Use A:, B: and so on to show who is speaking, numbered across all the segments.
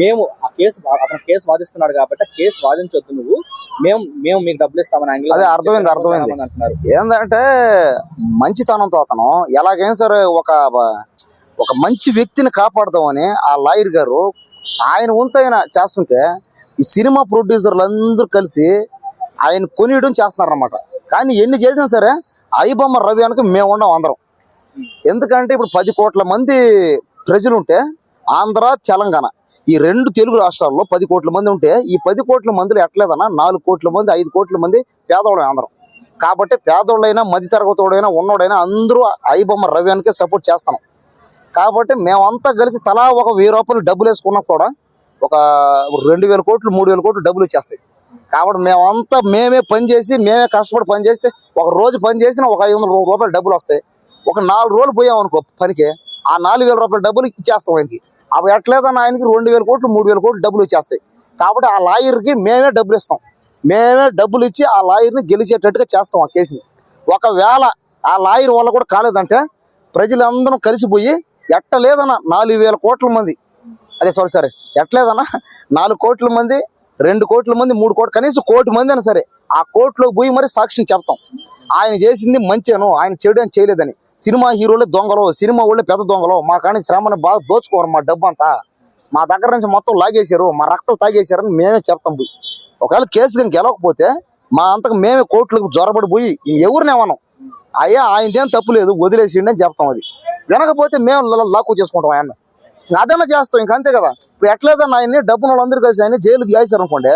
A: మేము ఆ కేసు అతను కేసు వాదిస్తున్నాడు కాబట్టి కేసు వాదించొద్దు నువ్వు. మేము మేము మీకు డబ్బులు ఇస్తామని యాంగిల్
B: అదే అర్థమైంది, అర్థమైంది.
A: అంటున్నారు.
B: ఏంటంటే మంచితనంతో అతను ఎలాగైనా సరే ఒక ఒక మంచి వ్యక్తిని కాపాడదామని ఆ లాయర్ గారు ఆయన వంతైన చేస్తుంటే ఈ సినిమా ప్రొడ్యూసర్లు అందరూ కలిసి ఆయన కొనియడం చేస్తున్నారన్నమాట. కానీ ఎన్ని చేసినా సరే ఐబొమ్మ రవి అనక మేము ఉండం అందరం. ఎందుకంటే ఇప్పుడు పది కోట్ల మంది ప్రజలు ఉంటే ఆంధ్ర తెలంగాణ. ఈ రెండు తెలుగు రాష్ట్రాల్లో పది కోట్ల మంది ఉంటే ఈ పది కోట్ల మందిలో ఎట్లేదన్నా నాలుగు కోట్ల మంది ఐదు కోట్ల మంది పేదవాళ్ళం అందరం. కాబట్టి పేదోళ్ళైనా మధ్య తరగతోడైనా ఉన్నోడైనా అందరూ ఐబొమ్మ రవ్యానికే సపోర్ట్ చేస్తాం కాబట్టి మేమంతా కలిసి తలా ఒక వెయ్యి రూపాయలు డబ్బులు వేసుకున్నా కూడా ఒక రెండు వేల కోట్లు మూడు వేల కోట్లు డబ్బులు వచ్చేస్తాయి. కాబట్టి మేమంతా మేమే పని చేసి మేమే కష్టపడి పని చేస్తే ఒక రోజు పని చేసిన ఒక ఐదు వందల రూపాయలు డబ్బులు వస్తాయి. ఒక నాలుగు రోజులు పోయాం అనుకో పనికి ఆ నాలుగు వేల రూపాయల డబ్బులు ఇచ్చేస్తాం ఆయనకి. అవి ఎట్లేదన్న ఆయనకి రెండు వేల కోట్లు మూడు వేల కోట్లు డబ్బులు వచ్చేస్తాయి. కాబట్టి ఆ లాయర్కి మేమే డబ్బులు ఇస్తాం. మేమే డబ్బులు ఇచ్చి ఆ లాయర్ని గెలిచేటట్టుగా చేస్తాం ఆ కేసుని. ఒకవేళ ఆ లాయర్ వల్ల కూడా కాలేదంటే ప్రజలందరం కలిసిపోయి ఎట్టలేదన్న నాలుగు వేల కోట్ల మంది. అదే సారీ సరే ఎట్లేదన్నా నాలుగు కోట్ల మంది రెండు కోట్ల మంది మూడు కోట్ల కనీసం కోటి మంది అయినా సరే ఆ కోర్టులోకి పోయి మరి సాక్ష్యం చెప్తాం. ఆయన చేసింది మంచేను ఆయన చెడు అని చేయలేదని. సినిమా హీరోలే దొంగలు సినిమా వాళ్ళే పెద్ద దొంగలు. మా కానీ శ్రమని బాగా దోచుకోరు మా డబ్బు అంతా మా దగ్గర నుంచి మొత్తం లాగేశారు మా రక్తం తాగేశారని మేమే చెప్తాం పోయి. ఒకవేళ కేసు కానీ గెలవకపోతే మా అంతకు మేమే కోర్టులకు జ్వరబడి పోయి ఎవరినేమనం అయ్యా ఆయనదేం తప్పు లేదు వదిలేసిండి అని చెప్తాం అది. వినకపోతే మేము లాక్కు చేసుకుంటాం ఆయన ఇంకా అదన్నా చేస్తాం ఇంక అంతే కదా. ఇప్పుడు ఎట్లేదన్నా ఆయన్ని డబ్బున వాళ్ళందరూ కలిసి ఆయన జైలుకి వేసారు అనుకోండి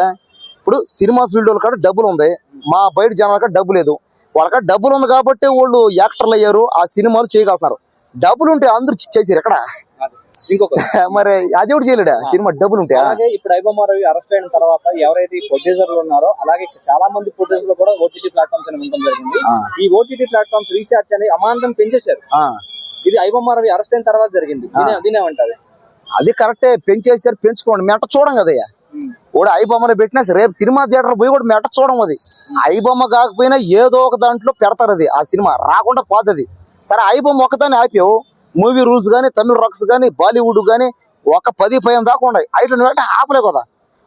B: ఇప్పుడు సినిమా ఫీల్డ్ వాళ్ళ కాడ డబ్బులు ఉంది. మా బయట జనాల కాడ డబ్బు లేదు. వాళ్ళ కాడ డబ్బులు ఉంది కాబట్టి వాళ్ళు యాక్టర్లు అయ్యారు. ఆ సినిమాలు చేయగలుగుతున్నారు. డబ్బులు ఉంటే అందరూ చేసారు ఎక్కడ?
A: ఇంకొక
B: మరి అది కూడా చేయలేడా? సినిమా డబ్బులు ఉంటే.
A: అలాగే ఇప్పుడు ఐబొమ్మ రవి అరెస్ట్ అయిన తర్వాత ఎవరైతే ప్రొడ్యూసర్లు ఉన్నారో అలాగే చాలా మంది ప్రొడ్యూసర్లు కూడా ఓటీటీ ప్లాట్ఫామ్స్ అని ఉండడం జరిగింది. ఈ ఓటీటీ ప్లాట్ఫామ్స్ రీఛార్జ్ అనేది అమాంతం పెంచేశారు. ఇది ఐబొమ్మ రవి అరెస్ట్ అయిన తర్వాత జరిగింది. దీనే దీనేమంటారు?
B: అది కరెక్టే పెంచేసారు పెంచుకోండి. మెట్ట చూడం కదయ్యా. కూడా ఐబొమ్మలో పెట్టినా సరే, రేపు సినిమా థియేటర్ పోయి కూడా మెట్ట చూడం అది. ఐబొమ్మ కాకపోయినా ఏదో ఒక దాంట్లో పెడతారు అది ఆ సినిమా రాకుండా పోతుంది. సరే ఐబొమ్మ ఒక్కదాన్ని ఆపావు. మూవీ రూల్స్ కానీ తమిళ రాక్స్ కానీ బాలీవుడ్ కానీ ఒక పది పైన దాకా ఉన్నాయి. ఐటమ్ వెంట ఆపలే కదా.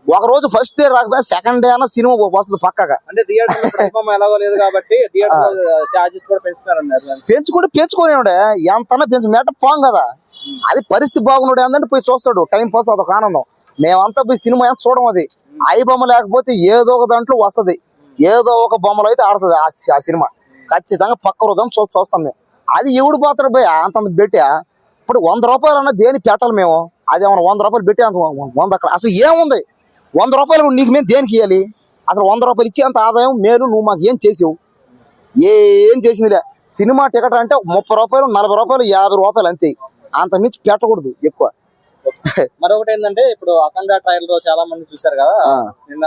B: ఒక రోజు ఫస్ట్ డే రాకపోయినా సెకండ్ డే అన్న సినిమా వస్తుంది పక్కగా.
A: అంటే థియేటర్ ఎలాగో లేదు కాబట్టి థియేటర్ చార్జెస్ కూడా పెంచుతారన్నారు
B: పెంచుకుంటే పెంచుకొని ఉండే. పెంచు మెట్ట పోం కదా. అది పరిస్థితి బాగున్నాడు ఏంటంటే పోయి చూస్తాడు. టైం పాస్ అదొక ఆనందం. మేమంతా పోయి సినిమా ఎంత చూడం అది. ఐ బొమ్మ లేకపోతే ఏదో ఒక దాంట్లో వస్తది. ఏదో ఒక బొమ్మలో అయితే ఆడుతుంది ఆ సి- ఆ సినిమా. ఖచ్చితంగా పక్క రోజు చూ చూస్తాం మేము. అది ఎవడు పోతాడు పోయి అంత పెట్టా? ఇప్పుడు వంద రూపాయలు అన్న దేనికి పెట్టాలి మేము? అది ఏమన్నా వంద రూపాయలు పెట్టే అంత వంద అక్కడ. అసలు ఏముంది? వంద రూపాయలు కూడా నీకు మేము దేనికి ఇవ్వాలి అసలు వంద రూపాయలు ఇచ్చి అంత ఆదాయం మేలు నువ్వు మాకు ఏం చేసావు? ఏం చేసిందిలే. సినిమా టికెట్ అంటే ముప్పై రూపాయలు నలభై రూపాయలు యాభై రూపాయలు అంతే. అంత మించి పెట్టకూడదు ఎక్కువ.
A: మరొకటి ఏంటంటే ఇప్పుడు అఖండ ట్రయల్లో చాలా మంది చూశారు కదా. నిన్న